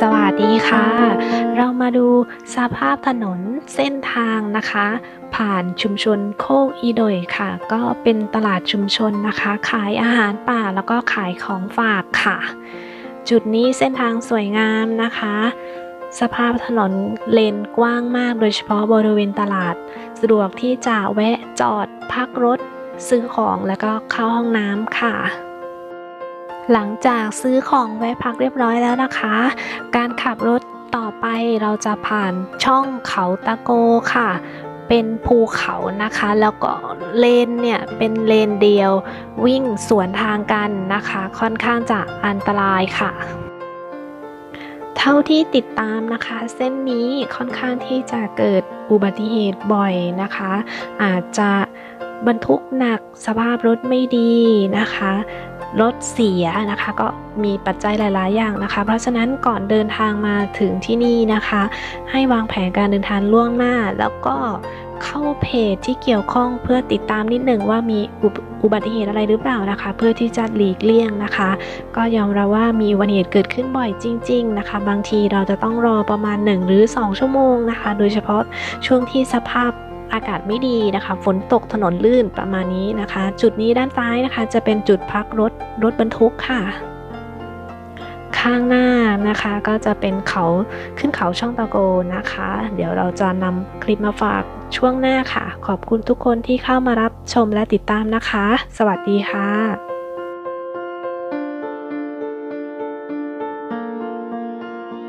สวัสดีค่ะ เรามาดูสภาพถนนเส้นทางนะคะ ผ่านชุมชนโคกอีโดยค่ะ ก็เป็นตลาดชุมชนนะคะ ขายอาหารป่าแล้วก็ขายของฝากค่ะ จุดนี้เส้นทางสวยงามนะคะ สภาพถนนเลนกว้างมาก โดยเฉพาะบริเวณตลาด สะดวกที่จะแวะจอดพักรถซื้อของแล้วก็เข้าห้องน้ำค่ะ หลังจากซื้อของแวะพักเรียบร้อยแล้วนะคะ การขับรถต่อไปเราจะผ่านช่องเขาตะโกค่ะ เป็นภูเขานะคะ แล้วก็เลนเนี่ยเป็นเลนเดียววิ่งสวนทางกันนะคะ ค่อนข้างจะอันตรายค่ะ เท่าที่ติดตามนะคะ เส้นนี้ค่อนข้างที่จะเกิดอุบัติเหตุบ่อยนะคะ อาจจะบรรทุกหนักสภาพรถไม่ดีนะคะ รถเสียนะคะ ก็มีปัจจัยหลาย ๆ อย่างนะคะ เพราะฉะนั้นก่อนเดินทางมาถึงที่นี่นะคะ ให้วางแผนการเดินทางล่วงหน้า แล้วก็เข้าเพจที่เกี่ยวข้องเพื่อติดตามนิดหนึ่งว่ามีอุบอุบัติเหตุอะไรหรือเปล่านะคะ เพื่อที่จะหลีกเลี่ยงนะคะ ก็ยอมรับว่ามีอุบัติเหตุเกิดขึ้นบ่อยจริง ๆ นะคะ บางทีเราจะต้องรอประมาณ 1 หรือ 2 ชั่วโมงนะคะ โดยเฉพาะช่วงที่สภาพ อากาศไม่ดีนะคะ ฝนตกถนนลื่นประมาณนี้นะคะ จุดนี้ด้านซ้ายนะคะ จะเป็นจุดพักรถรถบรรทุกค่ะ ข้างหน้านะคะก็จะเป็นเขาขึ้นเขาช่องตะโกนะคะ เดี๋ยวเราจะนำคลิปมาฝากช่วงหน้าค่ะ ขอบคุณทุกคนที่เข้ามารับชมและติดตามนะคะ สวัสดีค่ะ